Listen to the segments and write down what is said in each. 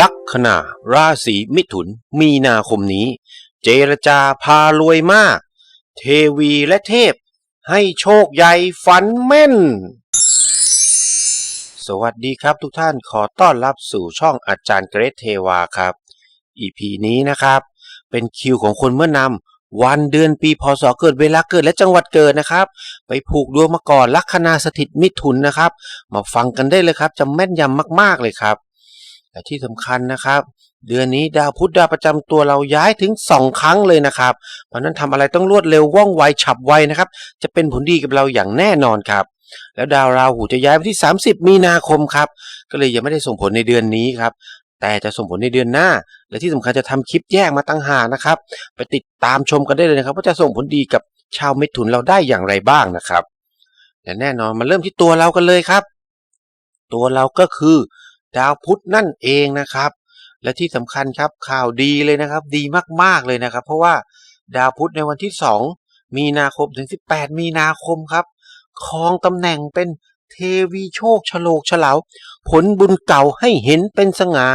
ลัคนาราศีมิถุน มีนาคมนี้ เจรจาพารวยมาก เทวีและเทพ ให้โชคใหญ่ฝันแม่น สวัสดีครับทุกท่านขอต้อนรับสู่ช่องอาจารย์เกรทเทวาครับ EP นี้นะครับ เป็นคิวของคนเมื่อนำวันเดือนปีพศเกิดเวลาเกิดและจังหวัดเกิดนะครับ ไปผูกดวงมาก่อนลัคนาสถิตมิถุนนะครับ มาฟังกันได้เลยครับจะแม่นยำมากๆเลยครับ และที่สำคัญนะครับ เดือนนี้ดาวพุธดาวประจำตัวเราย้ายถึง 2 ครั้งเลยนะครับ เพราะนั้นทำอะไรต้องรวดเร็วว่องไวฉับไวนะครับ จะเป็นผลดีกับเราอย่างแน่นอนครับ แล้วดาวราหูจะย้ายไปที่ 30 มีนาคมครับ ก็เลยยังไม่ได้ส่งผลในเดือนนี้ครับแต่จะส่งผลในเดือนหน้า และที่สำคัญจะทำคลิปแยกมาตั้งหานะครับ ไปติดตามชมกันได้เลยนะครับ ว่าจะส่งผลดีกับชาวเมถุนเราได้อย่างไรบ้างนะครับและแน่นอนมาเริ่มที่ตัวเรากันเลยครับ ตัวเราก็คือ ดาวพุธนั่นเองนะครับ และที่สำคัญครับข่าวดีเลยนะครับ ดีมากๆเลยนะครับ เพราะว่าดาวพุธในวันที่ 2 มีนาคมถึง 18 มีนาคมครับครองตำแหน่งเป็นเทวีโชคฉลกฉลาวผลบุญเก่าให้เห็นเป็นสง่า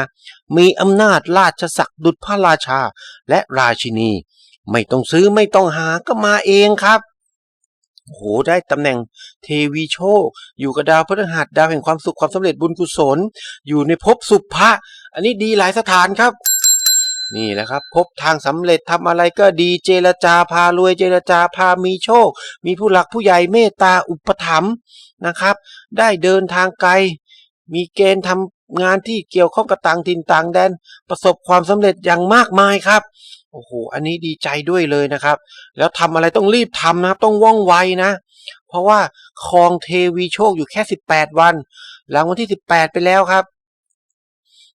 มีอำนาจราชศักดิ์ดุจพระราชาและราชินี ไม่ต้องซื้อไม่ต้องหาก็มาเองครับ โอ้โหได้ตำแหน่งเทวีโชค อยู่กับดาวพฤหัสดาวแห่งความสุขความสำเร็จบุญกุศล อยู่ในภพสุภะอันนี้ดีหลายสถานครับ นี่แหละครับ พบทางสำเร็จทำอะไรก็ดีเจรจาพารวยเจรจาพามีโชค มีผู้หลักผู้ใหญ่เมตตาอุปถัมภ์นะครับ ได้เดินทางไกล มีเกณฑ์ทำงานที่เกี่ยวข้องกับต่างถิ่นต่างแดน ประสบความสำเร็จอย่างมากมายครับ โอ้โห อันนี้ดีใจด้วยเลยนะครับ แล้วทำอะไรต้องรีบทำนะครับ ต้องว่องไวนะ เพราะว่าครองเทวีโชคอยู่แค่ 18 วัน หลังวันที่ 18 ไปแล้วครับ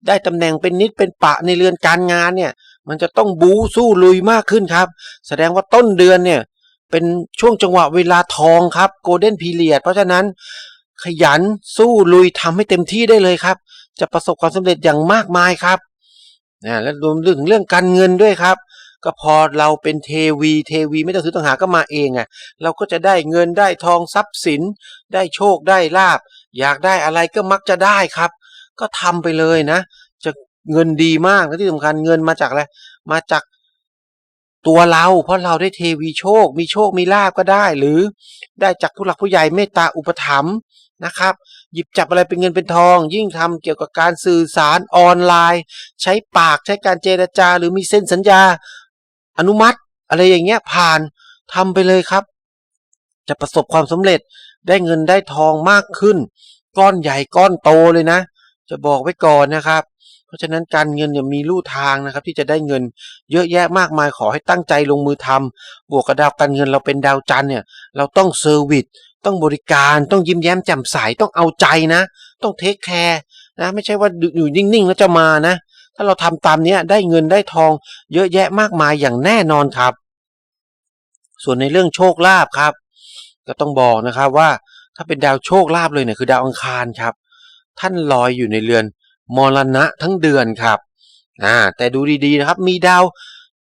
ได้ตำแหน่งเป็นนิดเป็นปะในเรือนการงานเนี่ย มันจะต้องบูสู้ลุยมากขึ้นครับ แสดงว่าต้นเดือนเนี่ย เป็นช่วงจังหวะเวลาทองครับโกลเด้นพีเรียดเพราะฉะนั้นขยันสู้ลุยทำให้เต็มที่ได้เลยครับ จะประสบความสำเร็จอย่างมากมายครับนะและรวมถึงเรื่องการเงินด้วยครับ ก็พอเราเป็นเทวีเทวีไม่ต้องซื้อต้องหาก็มาเองอะเราก็จะได้เงินได้ทองทรัพย์สิน ได้โชคได้ลาบ อยากได้อะไรก็มักจะได้ครับ ก็ทำไปเลยนะ จะเงินดีมากและที่สำคัญเงินมาจากอะไรมาจากตัวเรา เพราะเราได้เทวีโชค มีโชคมีลาบก็ได้ หรือได้จากผู้หลักผู้ใหญ่เมตตาอุปถัมภ์นะครับ หยิบจับอะไรเป็นเงินเป็นทอง ยิ่งทำเกี่ยวกับการสื่อสารออนไลน์ ใช้ปากใช้การเจรจา หรือมีเซ็นสัญญา อนุมัติ อะไรอย่างเงี้ยผ่านทำไปเลยครับ จะประสบความสำเร็จได้เงินได้ทองมากขึ้น ก้อนใหญ่ก้อนโตเลยนะ จะบอกไว้ก่อนนะครับ เพราะฉะนั้นการเงินเนี่ยมีลู่ทางนะครับ ที่จะได้เงินเยอะแยะมากมายขอให้ตั้งใจลงมือทำบวกกับดาวการเงินเราเป็นดาวจันเนี่ย เราต้องเซอร์วิสต้องบริการต้องยิ้มแย้มแจ่มใสต้องเอาใจนะ ต้องเทคแคร์นะ ไม่ใช่ว่าอยู่นิ่งๆแล้วจะมานะ ถ้าเราทำตามเนี้ยได้เงินได้ทอง เยอะแยะมากมายอย่างแน่นอนครับ ส่วนในเรื่องโชคลาภครับ ก็ต้องบอกนะครับว่าถ้าเป็นดาวโชคลาภเลยเนี่ยคือดาวอังคารครับ ท่านลอยอยู่ในเรือนมรณะทั้งเดือนครับอ่าแต่ดูดีๆนะครับ มีดาว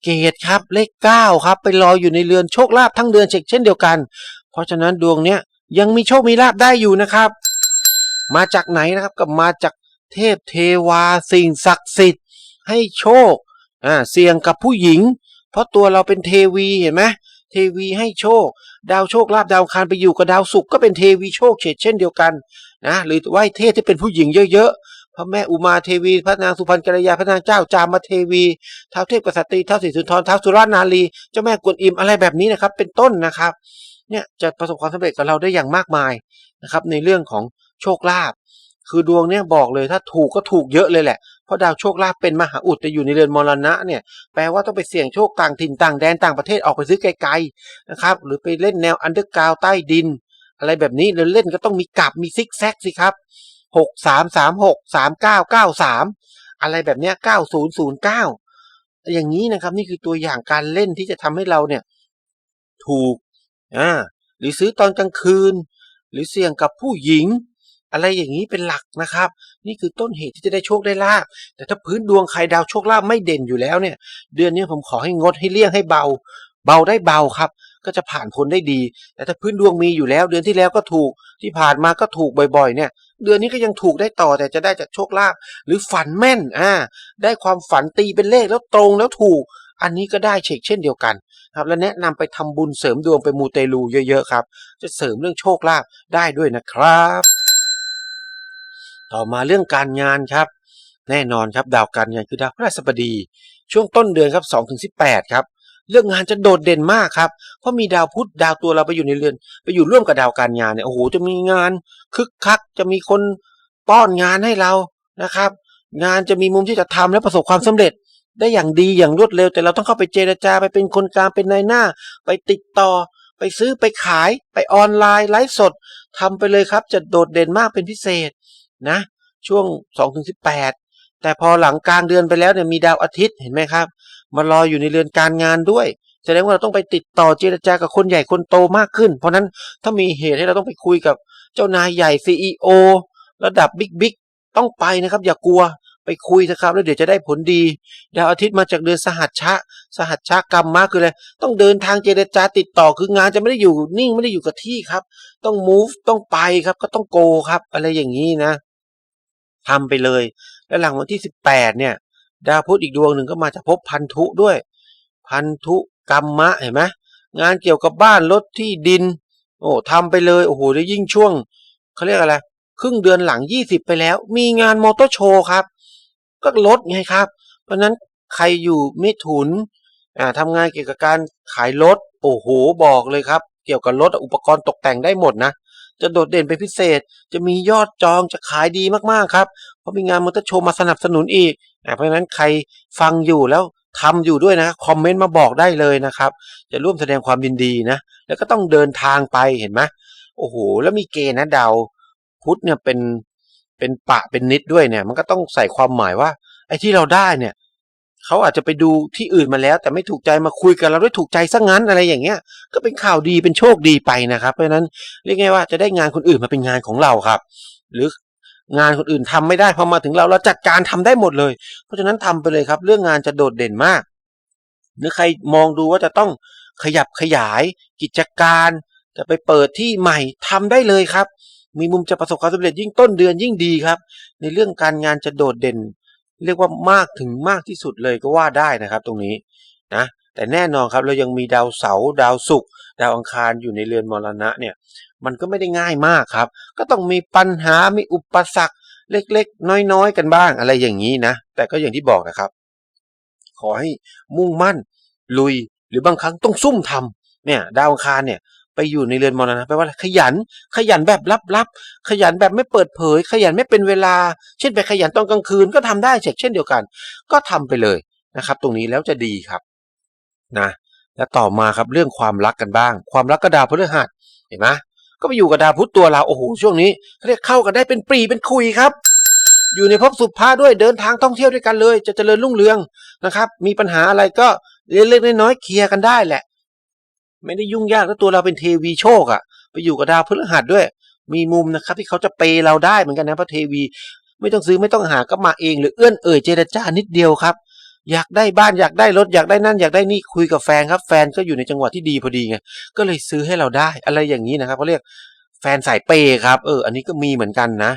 เกตครับเลขเก้าครับ ไปลอยอยู่ในเรือนโชคลาภทั้งเดือนเช่นเดียวกัน เพราะฉะนั้นดวงเนี้ยยังมีโชคมีลาภได้อยู่นะครับ มาจากไหนนะครับก็มาจาก เทพเทวาสิ่งศักดิ์สิทธิ์ ให้โชคอ่าเสี่ยงกับผู้หญิง เพราะตัวเราเป็นเทวีเห็นไหมเทวีให้โชค ดาวโชคลาภดาวคารไปอยู่กับดาวศุกร์ก็เป็นเทวีโชคเฉดเช่นเดียวกันนะหรือไหว้เทพที่เป็นผู้หญิงเยอะๆพระแม่อุมาเทวี พระนางสุพรรณกัลยาพระนางเจ้าจามาเทวีท้าวเทพกษัตริย์ท้าวศรีสุนทรท้าวสุรานารีเจ้าแม่กวนอิมอะไรแบบนี้นะครับ เป็นต้นนะครับเนี่ยจะประสบความสำเร็จกับเราได้อย่างมากมายนะครับ ในเรื่องของโชคลาภ คือดวงเนี่ยบอกเลยถ้าถูกก็ถูกเยอะเลยแหละ เพราะดาวโชคลาภเป็นมหาอุดจะอยู่ในเรือนมรณะเนี่ยแปลว่าต้องไปเสี่ยงโชคต่างถิ่นต่างแดนต่างประเทศออกไปซื้อไกลๆนะครับหรือไปเล่นแนวอันเดอร์กราวใต้ดิน อะไรแบบนี้เล่นก็ต้องมีกลับมีซิกแซกสิครับหกสามสามหกสามเก้าเก้าสามอะไรแบบเนี้ยเก้าศูนย์ศูนย์เก้าอย่างนี้นะครับนี่คือตัวอย่างการเล่นที่จะทำให้เราเนี่ยถูกอ่าหรือซื้อตอนกลางคืน หรือเสี่ยงกับผู้หญิง อะไรอย่างนี้เป็นหลักนะครับ นี่คือต้นเหตุที่จะได้โชคได้ลาบแต่ถ้าพื้นดวงใครดาวโชคลาภไม่เด่นอยู่แล้วเนี่ย เดือนนี้ผมขอให้งดให้เลี่ยงให้เบา เบาได้เบาครับ ก็จะผ่านพ้นได้ดี แต่ถ้าพื้นดวงมีอยู่แล้ว เดือนที่แล้วก็ถูกที่ผ่านมาก็ถูกบ่อยๆ เนี่ยเดือนนี้ก็ยังถูกได้ต่อแต่จะได้จากโชคลาภหรือฝันแม่นอ่าได้ความฝันตีเป็นเลขแล้วตรงแล้วถูก อันนี้ก็ได้เช็คเช่นเดียวกันครับและแนะนำไปทำบุญเสริมดวงไปมูเตลูเยอะๆครับ จะเสริมเรื่องโชคลาภได้ด้วยนะครับ ต่อมาเรื่องการงานครับ แน่นอนครับดาวการงานคือดาวพฤหัสบดี ช่วงต้นเดือนครับ2ถึง18 ครับ เรื่องงานจะโดดเด่นมากครับ เพราะมีดาวพุธดาวตัวเราไปอยู่ในเรือน ไปอยู่ร่วมกับดาวการงานเนี่ยโอ้โหจะมีงานคึกคักจะมีคนป้อนงานให้เรานะครับ งานจะมีมุมที่จะทำและประสบความสำเร็จได้อย่างดีอย่างรวดเร็ว แต่เราต้องเข้าไปเจรจาไปเป็นคนกลางเป็นนายหน้า ไปติดต่อ ไปซื้อไปขาย ไปออนไลน์ไลฟ์สดทำไปเลยครับ จะโดดเด่นมากเป็นพิเศษ นะ ช่วง2ถึง18 แต่พอหลังกลางเดือนไปแล้วเนี่ยมีดาวอาทิตย์เห็นไหมครับมารออยู่ในเรือนการงานด้วยแสดงว่าเราต้องไปติดต่อเจรจากับคนใหญ่คนโตมากขึ้น เพราะนั้นถ้ามีเหตุให้เราต้องไปคุยกับเจ้านายใหญ่ CEO ระดับบิ๊กบิ๊กต้องไปนะครับ อย่ากลัวไปคุยนะครับ แล้วเดี๋ยวจะได้ผลดี ดาวอาทิตย์มาจากเดือนสหัชชะ สหัชชะกรรมมากคืออะไรต้องเดินทางเจรจาติดต่อคืองานจะไม่ได้อยู่นิ่งไม่ได้อยู่กับที่ครับ ต้อง move ต้องไปครับก็ต้องโกครับ อะไรอย่างนี้นะ ทำไปเลย แล้วหลังวันที่18เนี่ย ดาวพุธอีกดวงหนึ่งก็มาจากภพพันธุด้วย พันธุกรรมะเห็นไหมงานเกี่ยวกับบ้านรถที่ดิน โอ้ทำไปเลยโอ้โหได้ยิ่งช่วงเขาเรียกอะไรครึ่งเดือนหลัง20ไปแล้ว มีงานมอเตอร์โชว์ครับ ก็ลดไงครับ เพราะฉะนั้นใครอยู่มิถุนอ่าทำงานเกี่ยวกับการขายรถโอ้โหบอกเลยครับ เกี่ยวกับรถอุปกรณ์ตกแต่งได้หมดนะ จะโดดเด่นเป็นพิเศษ จะมียอดจองจะขายดีมากๆครับ เพราะมีงานมอเตอร์โชว์มาสนับสนุนอีก เพราะฉะนั้นใครฟังอยู่แล้วทำอยู่ด้วยนะคอมเมนต์มาบอกได้เลยนะครับ จะร่วมแสดงความยินดีนะ แล้วก็ต้องเดินทางไปเห็นไหมโอ้โห แล้วมีเกณฑ์นะดาวพุธเนี่ยเป็นเป็นปะเป็นนิดด้วยเนี่ย มันก็ต้องใส่ความหมายว่า ไอ้ที่เราได้เนี่ย เขาอาจจะไปดูที่อื่นมาแล้ว แต่ไม่ถูกใจมาคุยกับเราด้วยถูกใจซะงั้นอะไรอย่างเงี้ย ก็เป็นข่าวดีเป็นโชคดีไปนะครับ เพราะฉะนั้นเรียกง่ายว่าจะได้งานคนอื่นมาเป็นงานของเราครับ หรืองานคนอื่นทำไม่ได้พอมาถึงเราเราจัดการทำได้หมดเลย เพราะฉะนั้นทำไปเลยครับ เรื่องงานจะโดดเด่นมาก หรือใครมองดูว่าจะต้องขยับขยาย กิจการ จะไปเปิดที่ใหม่ทำได้เลยครับ มีมุมจะประสบความสำเร็จยิ่งต้นเดือนยิ่งดีครับ ในเรื่องการงานจะโดดเด่น เรียกว่ามากถึงมากที่สุดเลยก็ว่าได้นะครับตรงนี้นะแต่แน่นอนครับเรายังมีดาวเสาร์ดาวศุกร์ดาวอังคารอยู่ในเรือนมรณะเนี่ยมันก็ไม่ได้ง่ายมากครับ ก็ต้องมีปัญหามีอุปสรรคเล็กๆ น้อยๆ กันบ้างอะไรอย่างนี้นะ แต่ก็อย่างที่บอกนะครับ ขอให้มุ่งมั่น ลุยหรือบางครั้งต้องซุ่มทำเนี่ยดาวอังคารเนี่ย ไปอยู่ในเรือนมรณะแปลว่าอะไรขยัน ขยันแบบลับๆขยันแบบไม่เปิดเผย ขยันไม่เป็นเวลา เช่นไปขยันตอนกลางคืนก็ทำได้เช่นเดียวกัน ก็ทำไปเลยนะครับ ตรงนี้แล้วจะดีครับนะแล้วต่อมาครับเรื่องความรักกันบ้าง ความรักกระดาพฤหัสเห็นไหมก็ไปอยู่กับดาวพุธตัวเราโอ้โหช่วงนี้เขาเรียกเข้ากันได้เป็นปรีเป็นคุยครับอยู่ในภพสุภาด้วยเดินทางท่องเที่ยวด้วยกันเลย จะเจริญรุ่งเรืองนะครับ มีปัญหาอะไรก็เล็กๆน้อยๆเคลียร์กันได้แหละ ไม่ได้ยุ่งยากแล้วตัวเราเป็นเทวีโชคอะไปอยู่กับดาวพฤหัสด้วย มีมุมนะครับที่เขาจะเปย์เราได้เหมือนกันนะพระเทวี ไม่ต้องซื้อไม่ต้องหาก็มาเองหรือเอื้อนเอ่ยเจรจานิดเดียวครับ อยากได้บ้านอยากได้รถอยากได้นั่นอยากได้นี่คุยกับแฟนครับ แฟนก็อยู่ในจังหวะที่ดีพอดีไงก็เลยซื้อให้เราได้อะไรอย่างนี้นะครับเขาเรียก แฟนสายเปย์ครับ เออ อันนี้ก็มีเหมือนกันนะ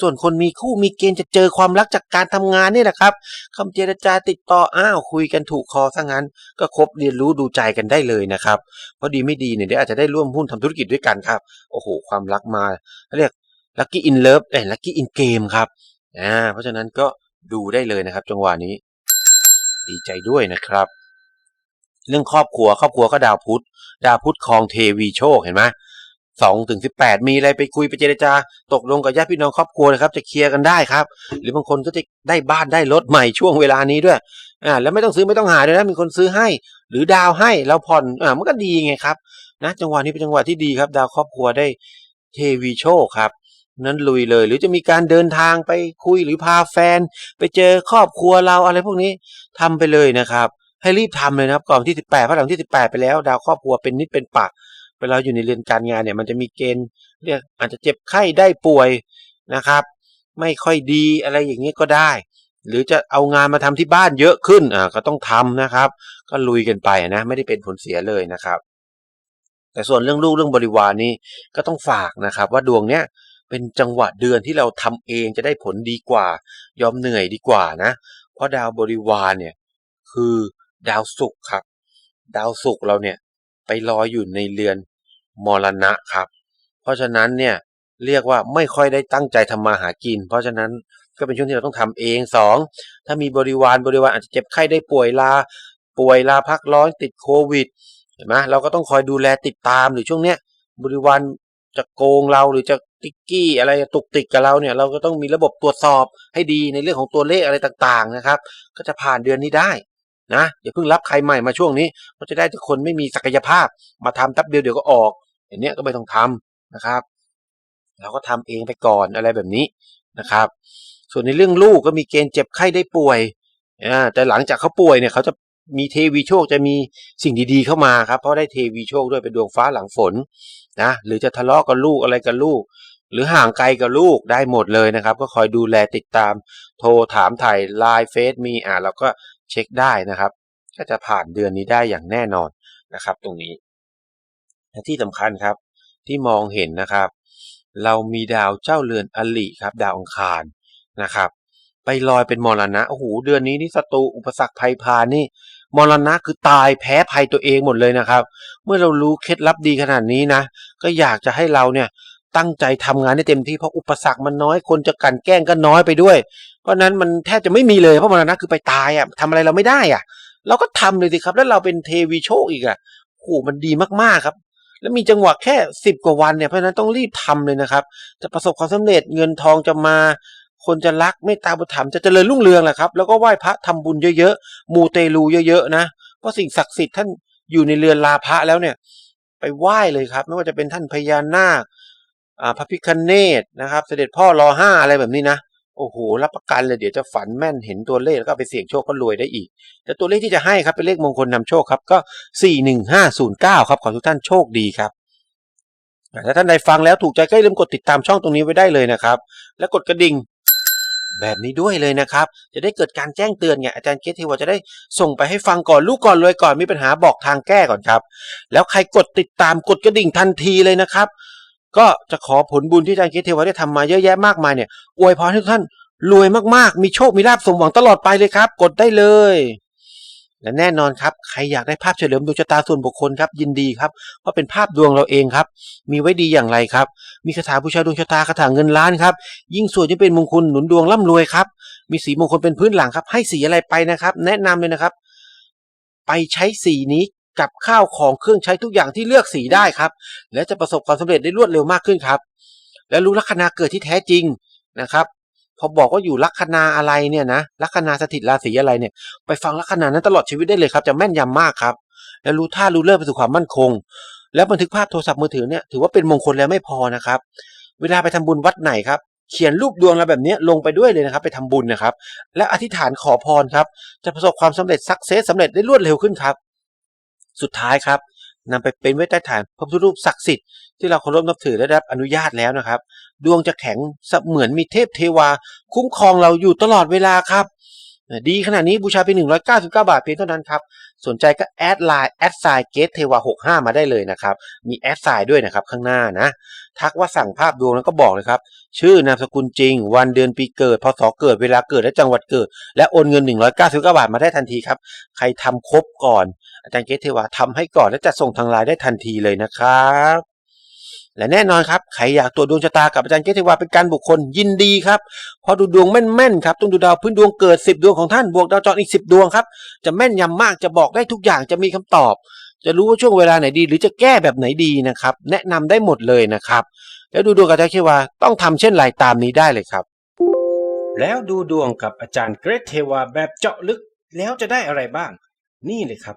ส่วนคนมีคู่มีเกณฑ์จะเจอความรักจากการทำงานนี่แหละครับคำเจรจาติดต่ออ้าวคุยกันถูกคอซะงั้น ก็คบเรียนรู้ดูใจกันได้เลยนะครับ เพราะดีไม่ดีเนี่ยเดี๋ยวอาจจะได้ร่วมหุ้นทำธุรกิจด้วยกันครับ โอ้โห ความรักมาเรียกลัคกี้อินเลิฟเอ้ลัคกี้อินเกมครับ อ่า เพราะฉะนั้นก็ดูได้เลยนะครับ จังหวะนี้ ดีใจด้วยนะครับ เรื่องครอบครัวครอบครัวก็ดาวพุธ ดาวพุธครองเทวีโชคเห็นไหม สองถึงสิบแปดมีอะไรไปคุยไปเจรจา ตกลงกับญาติพี่น้องครอบครัวนะครับ จะเคลียร์กันได้ครับ หรือบางคนก็จะได้บ้านได้รถใหม่ช่วงเวลานี้ด้วยอ่าแล้วไม่ต้องซื้อไม่ต้องหาด้วยนะมีคนซื้อให้ หรือดาวให้เราผ่อนอ่ามันก็ดีไงครับนะจังหวะนี้เป็นจังหวะที่ดีครับ ดาวครอบครัวได้เทวีโชคครับนั้นลุยเลย หรือจะมีการเดินทางไปคุยหรือพาแฟน ไปเจอครอบครัวเราอะไรพวกนี้ทำไปเลยนะครับ ให้รีบทำเลยนะครับก่อนที่สิบแปดพระหลังที่สิบแปดไปแล้ว ดาวครอบครัวเป็นนิดเป็นปะ เวลาอยู่ในเรือนการงานเนี่ยมันจะมีเกณฑ์เรียกอาจจะเจ็บไข้ได้ป่วยนะครับ ไม่ค่อยดีอะไรอย่างนี้ก็ได้ หรือจะเอางานมาทำที่บ้านเยอะขึ้นอ่าก็ต้องทำนะครับ ก็ลุยกันไปนะ ไม่ได้เป็นผลเสียเลยนะครับ แต่ส่วนเรื่องลูกเรื่องบริวารนี้ก็ต้องฝากนะครับ ว่าดวงเนี้ยเป็นจังหวะเดือนที่เราทำเองจะได้ผลดีกว่า ยอมเหนื่อยดีกว่านะ เพราะดาวบริวารเนี่ยคือดาวศุกร์ครับ ดาวศุกร์เราเนี่ย ไปลอยอยู่ในเรือนมรณะครับ เพราะฉะนั้นเนี่ยเรียกว่าไม่ค่อยได้ตั้งใจทำมาหากิน เพราะฉะนั้นก็เป็นช่วงที่เราต้องทำเองสองถ้ามีบริวารบริวารอาจจะเจ็บไข้ได้ป่วยลา ป่วยลาพักร้อนติดโควิดเห็นไหมเราก็ต้องคอยดูแลติดตามหรือช่วงเนี้ยบริวารจะโกงเราหรือจะติกกี้อะไรตุกติกกับเราเนี่ยเราก็ต้องมีระบบตรวจสอบให้ดีในเรื่องของตัวเลขอะไรต่างๆนะครับ ก็จะผ่านเดือนนี้ได้ นะอย่าเพิ่งรับใครใหม่มาช่วงนี้เพราะจะได้แต่คนไม่มีศักยภาพมาทำแป๊บเดียวเดี๋ยวก็ออกอย่างเนี้ยก็ไม่ต้องทำนะครับ เราก็ทำเองไปก่อนอะไรแบบนี้นะครับ ส่วนในเรื่องลูกก็มีเกณฑ์เจ็บไข้ได้ป่วยอ่าแต่หลังจากเขาป่วยเนี่ยเขาจะมีเทวีโชคจะมีสิ่งดีๆเข้ามาครับ เพราะได้เทวีโชคด้วยเป็นดวงฟ้าหลังฝนนะหรือจะทะเลาะกับลูกอะไรกับลูก หรือห่างไกลกับลูกได้หมดเลยนะครับ ก็คอยดูแลติดตาม โทรถามถ่ายไลน์เฟซมีอ่าเราก็ เช็คได้นะครับ ก็จะผ่านเดือนนี้ได้อย่างแน่นอนนะครับ ตรงนี้และที่สำคัญครับที่มองเห็นนะครับ เรามีดาวเจ้าเรือนอลิครับ ดาวอังคารนะครับ ไปลอยเป็นมรณะโอ้โหเดือนนี้นี่ศัตรูอุปสรรคภัยพานนี่มรณะคือตายแพ้ภัยตัวเองหมดเลยนะครับ เมื่อเรารู้เคล็ดลับดีขนาดนี้นะ ก็อยากจะให้เราเนี่ย ตั้งใจทำงานให้เต็มที่เพราะอุปสรรคมันน้อยคนจะกันแกล้งก็น้อยไปด้วย เพราะนั้นมันแทบจะไม่มีเลยเพราะมรณะคือไปตายอะทำอะไรเราไม่ได้อะ เราก็ทำเลยสิครับ แล้วเราเป็นเทวีโชคอีกอะโอ้โหมันดีมากๆครับ แล้วมีจังหวะแค่สิบกว่าวันเนี่ยเพราะนั้นต้องรีบทำเลยนะครับ จะประสบความสำเร็จเงินทองจะมาคนจะรักเมตตาบุญธรรมจะเจริญรุ่งเรืองแหละครับ แล้วก็ไหว้พระทำบุญเยอะๆมูเตลูเยอะๆนะเพราะสิ่งศักดิ์สิทธิ์ท่านอยู่ในเรือนลาพระแล้วเนี่ย ไปไหว้เลยครับ ไม่ว่าจะเป็นท่านพญานาค พระพิคเนตนะครับ เสด็จพ่อรอห้าอะไรแบบนี้นะโอ้โหรับประกันเลยเดี๋ยวจะฝันแม่นเห็นตัวเลขแล้วก็ไปเสี่ยงโชคก็รวยได้อีก แต่ตัวเลขที่จะให้ครับเป็นเลขมงคลนำโชคครับก็สี่หนึ่งห้าศูนย์เก้าครับขอทุกท่านโชคดีครับถ้าท่านใดฟังแล้วถูกใจก็อย่าลืมกดติดตามช่องตรงนี้ไว้ได้เลยนะครับ และกดกระดิ่งแบบนี้ด้วยเลยนะครับ จะได้เกิดการแจ้งเตือนไงอาจารย์เกตเทวจะได้ส่งไปให้ฟังก่อนลูกก่อนรวยก่อนมีปัญหาบอกทางแก้ก่อนครับ แล้วใครกดติดตามกดกระดิ่งทันทีเลยนะครับ ก็จะขอผลบุญที่อาจารย์เกตเทวาได้ทำมาเยอะแยะมากมายเนี่ยอวยพรให้ทุกท่านรวยมากๆ มีโชค มีลาภสมหวังตลอดไปเลยครับ กดได้เลย และแน่นอนครับ ใครอยากได้ภาพเฉลิมดวงชะตาส่วนบุคคลครับ ยินดีครับ เพราะเป็นภาพดวงเราเองครับ มีไว้ดีอย่างไรครับ มีคาถาบูชาดวงชะตาคาถาเงินล้านครับ ยิ่งสวยยิ่งเป็นมงคลหนุนดวงร่ำรวยครับ มีสีมงคลเป็นพื้นหลังครับ ให้สีอะไรไปนะครับ แนะนำเลยนะครับ ไปใช้สีนี้ กับข้าวของเครื่องใช้ทุกอย่างที่เลือกสีได้ครับ และจะประสบความสำเร็จได้รวดเร็วมากขึ้นครับ และรู้ลัคนาเกิดที่แท้จริงนะครับพอบอกว่าอยู่ลัคนาอะไรเนี่ยนะลัคนาสถิตราศีอะไรเนี่ย ไปฟังลัคนานั้นตลอดชีวิตได้เลยครับ จะแม่นยำมากครับ และรู้ท่ารู้เลิศไปสู่ความมั่นคง แล้วบันทึกภาพโทรศัพท์มือถือเนี่ยถือว่าเป็นมงคลแล้วไม่พอนะครับ เวลาไปทำบุญวัดไหนครับเขียนรูปดวงเราแบบนี้ลงไปด้วยเลยนะครับ ไปทำบุญนะครับ และอธิษฐานขอพรครับ จะประสบความสำเร็จสักเซสสำเร็จได้รวดเร็วขึ้นครับ สุดท้ายครับนำไปเป็นเวทใต้ฐานพระพุทธรูปศักดิ์สิทธิ์ที่เราเคารพนับถือและได้รับอนุญาตแล้วนะครับ ดวงจะแข็งเสมือนมีเทพเทวา คุ้มครองเราอยู่ตลอดเวลาครับ ดีขนาดนี้บูชาเพียง199 บาทเพียงเท่านั้นครับ สนใจก็แอดไลน์แอดไซน์เกตเทวา65 มาได้เลยนะครับ มีแอดไซน์ด้วยนะครับข้างหน้านะ ทักว่าสั่งภาพดวงแล้วก็บอกเลยครับ ชื่อนามสกุลจริง วันเดือนปีเกิดพศเกิดเวลาเกิดและจังหวัดเกิด และโอนเงิน 199 บาทมาได้ทันทีครับ ใครทำครบก่อน อาจารย์เกตเทวาทำให้ก่อนและจะส่งทางไลน์ได้ทันทีเลยนะครับ และแน่นอนครับใครอยากตรวจดวงชะตากับอาจารย์เกตเทวาเป็นการบุคคลยินดีครับพอดูดวงแม่นๆครับต้องดูดาวพื้นดวงเกิด 10 ดวงของท่านบวกดาวจรอีก 10 ดวงครับจะแม่นยำมากจะบอกได้ทุกอย่างจะมีคำตอบ จะรู้ว่าช่วงเวลาไหนดี หรือจะแก้แบบไหนดีนะครับแนะนำได้หมดเลยนะครับ แล้วดูดวงกับอาจารย์เกตเทวาต้องทำเช่นไรตามนี้ได้เลยครับ แล้วดูดวงกับอาจารย์เกรทเทวาแบบเจาะลึกแล้วจะได้อะไรบ้าง นี่เลยครับ